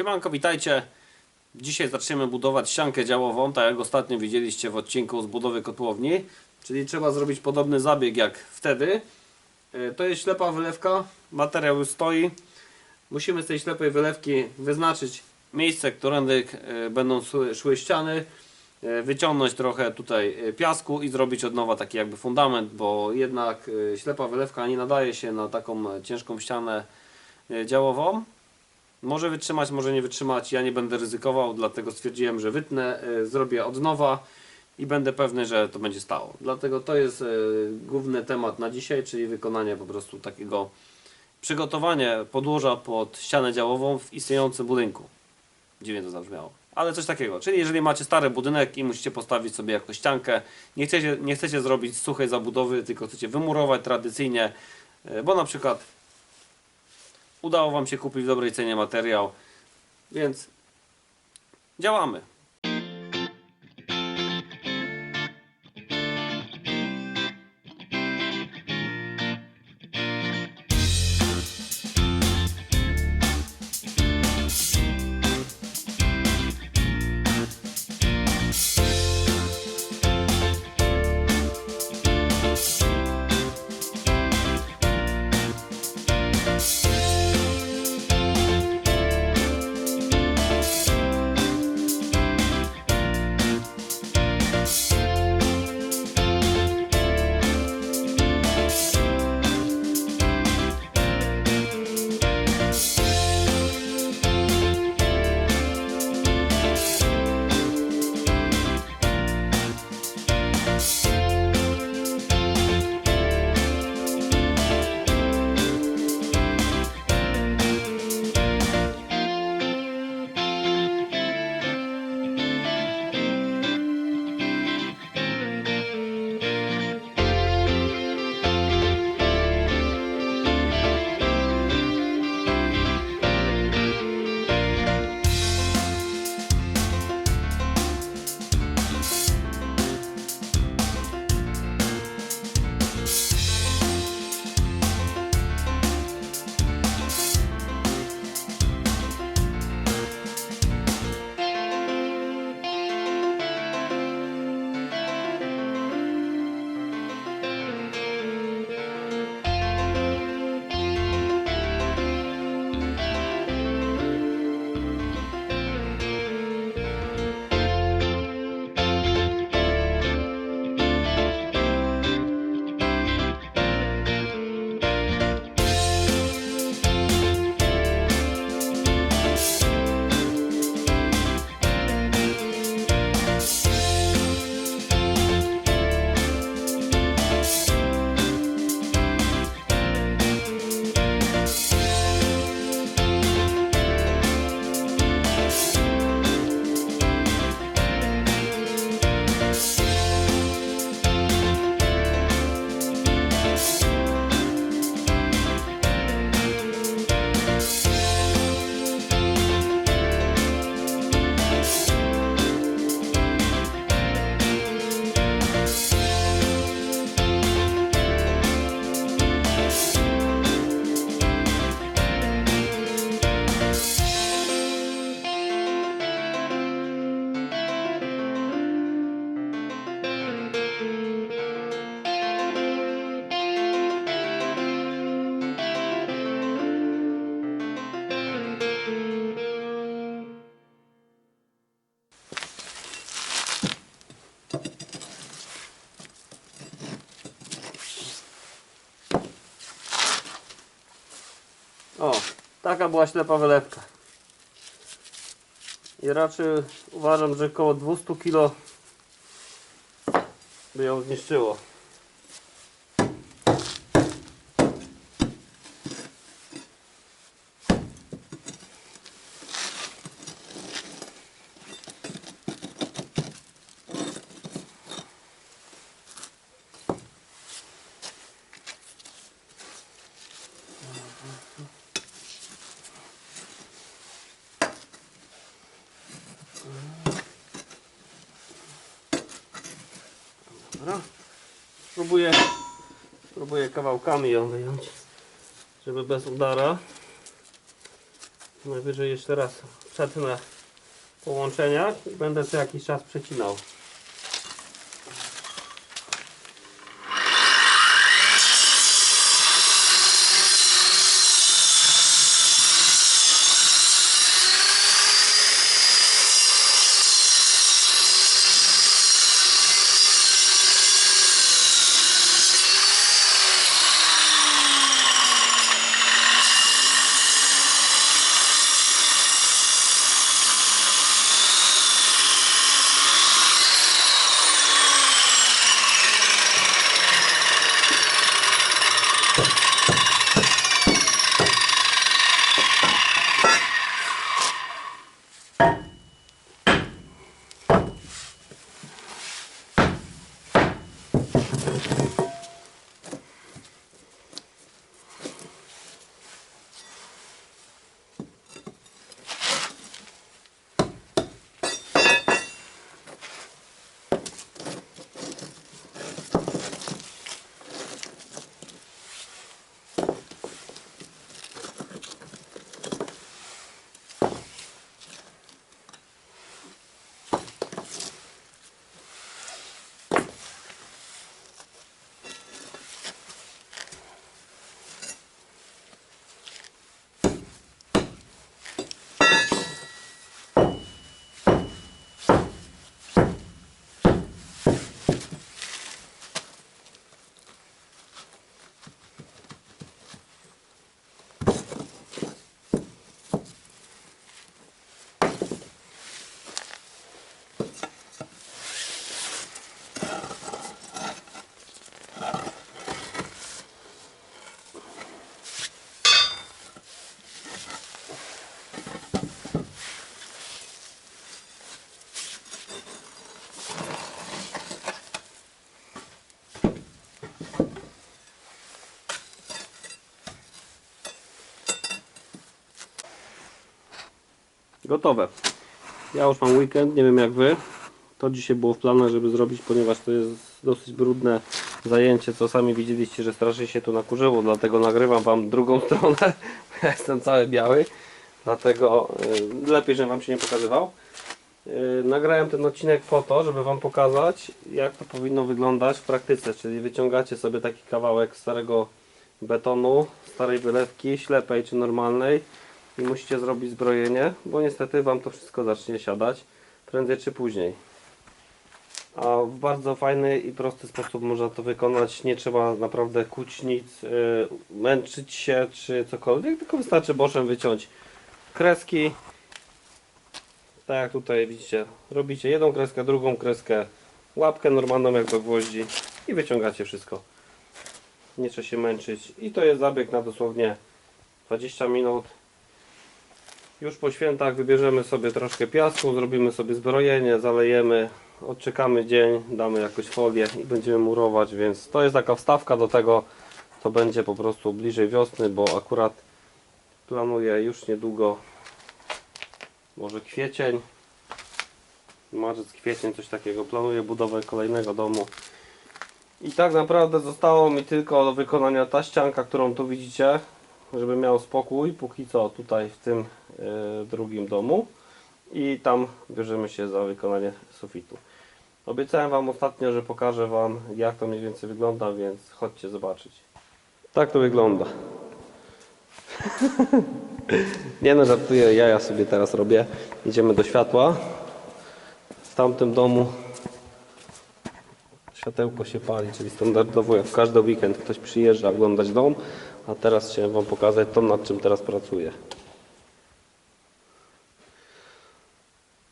Siemanko, witajcie. Dzisiaj zaczniemy budować ściankę działową, tak jak ostatnio widzieliście w odcinku z budowy kotłowni. Czyli trzeba zrobić podobny zabieg jak wtedy. E, To jest ślepa wylewka, materiał już stoi. Musimy z tej ślepej wylewki wyznaczyć miejsce, którędy e, będą szły- ściany. e, Wyciągnąć trochę tutaj piasku i zrobić od nowa taki jakby fundament, bo jednak ślepa wylewka nie nadaje się na taką ciężką ścianę działową. Może wytrzymać, może nie wytrzymać. Ja nie będę ryzykował, dlatego stwierdziłem, że wytnę, y, zrobię od nowa i będę pewny, że to będzie stało. Dlatego to jest y, główny temat na dzisiaj, czyli wykonanie po prostu takiego przygotowanie podłoża pod ścianę działową w istniejącym budynku. Dziwnie to zabrzmiało. Ale coś takiego. Czyli jeżeli macie stary budynek i musicie postawić sobie jakąś ściankę, nie chcecie, nie chcecie zrobić suchej zabudowy, tylko chcecie wymurować tradycyjnie, y, bo na przykład udało Wam się kupić w dobrej cenie materiał, więc działamy. O, taka była ślepa wylewka. I raczej uważam, że około 200 kg by ją zniszczyło. Dobra. Spróbuję, spróbuję kawałkami ją wyjąć, żeby bez udara. Najwyżej jeszcze raz przetnę połączenia i będę co jakiś czas przecinał. Gotowe. Ja już mam weekend, nie wiem jak wy. To dzisiaj było w planach, żeby zrobić, ponieważ to jest dosyć brudne zajęcie, co sami widzieliście, że strasznie się tu nakurzyło, dlatego nagrywam wam drugą stronę. Ja jestem cały biały, dlatego y, lepiej, żebym wam się nie pokazywał. Y, Nagrałem ten odcinek po to, żeby wam pokazać, jak to powinno wyglądać w praktyce, czyli wyciągacie sobie taki kawałek starego betonu, starej wylewki, ślepej czy normalnej i musicie zrobić zbrojenie, bo niestety Wam to wszystko zacznie siadać prędzej czy później. A w bardzo fajny i prosty sposób można to wykonać. Nie trzeba naprawdę kuć nic, yy, męczyć się czy cokolwiek, tylko wystarczy boszem wyciąć kreski. Tak jak tutaj widzicie, robicie jedną kreskę, drugą kreskę, łapkę normalną jak do gwoździ i wyciągacie wszystko. Nie trzeba się męczyć. I to jest zabieg na dosłownie 20 minut. Już po świętach wybierzemy sobie troszkę piasku, zrobimy sobie zbrojenie, zalejemy, odczekamy dzień, damy jakąś folię i będziemy murować, więc to jest taka wstawka do tego, co będzie po prostu bliżej wiosny, bo akurat planuję już niedługo, może kwiecień, marzec, kwiecień, coś takiego, planuję budowę kolejnego domu. I tak naprawdę zostało mi tylko do wykonania ta ścianka, którą tu widzicie, żeby miał spokój, póki co tutaj w tym drugim domu i tam bierzemy się za wykonanie sufitu. Obiecałem Wam ostatnio, że pokażę Wam jak to mniej więcej wygląda, więc chodźcie zobaczyć. Tak to wygląda. Nie no, żartuję, ja, ja sobie teraz robię. Idziemy do światła. W tamtym domu światełko się pali, czyli standardowo jak w każdy weekend ktoś przyjeżdża oglądać dom, a teraz chciałem Wam pokazać to, nad czym teraz pracuję.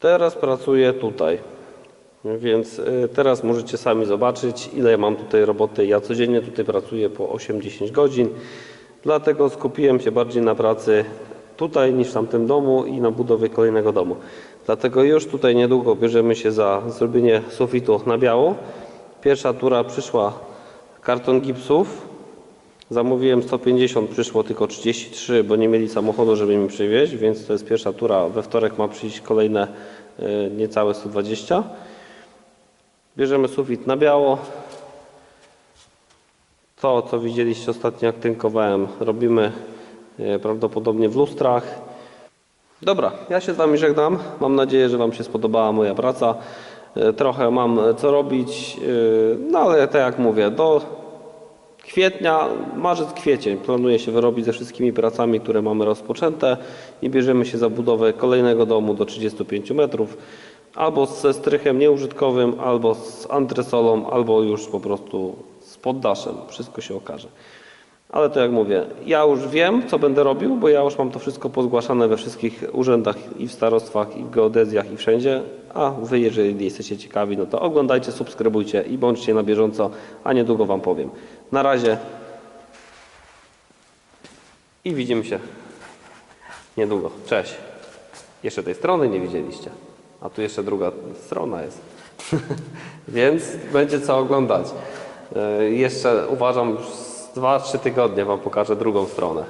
Teraz pracuję tutaj, więc y, teraz możecie sami zobaczyć ile mam tutaj roboty. Ja codziennie tutaj pracuję po 8-10 godzin, dlatego skupiłem się bardziej na pracy tutaj niż w tamtym domu i na budowie kolejnego domu. Dlatego już tutaj niedługo bierzemy się za zrobienie sufitu na biało. Pierwsza tura przyszła karton gipsów. Zamówiłem 150, przyszło tylko 33, bo nie mieli samochodu, żeby mi przywieźć, więc to jest pierwsza tura. We wtorek ma przyjść kolejne y, niecałe 120. Bierzemy sufit na biało. To, co widzieliście ostatnio, jak tynkowałem, robimy y, prawdopodobnie w lustrach. Dobra, ja się z Wami żegnam. Mam nadzieję, że Wam się spodobała moja praca. E, Trochę mam co robić, no ale tak jak mówię, do kwietnia, marzec, kwiecień planuję się wyrobić ze wszystkimi pracami, które mamy rozpoczęte i bierzemy się za budowę kolejnego domu do 35 metrów. Albo ze strychem nieużytkowym, albo z antresolą, albo już po prostu z poddaszem. Wszystko się okaże. Ale to jak mówię, ja już wiem, co będę robił, bo ja już mam to wszystko pozgłaszane we wszystkich urzędach i w starostwach, i w geodezjach, i wszędzie. A wy, jeżeli jesteście ciekawi, no to oglądajcie, subskrybujcie i bądźcie na bieżąco, a niedługo wam powiem. Na razie i widzimy się niedługo. Cześć. Jeszcze tej strony nie widzieliście, a tu jeszcze druga strona jest. Więc będzie co oglądać. E, Jeszcze uważam, już z 2-3 tygodnie Wam pokażę drugą stronę.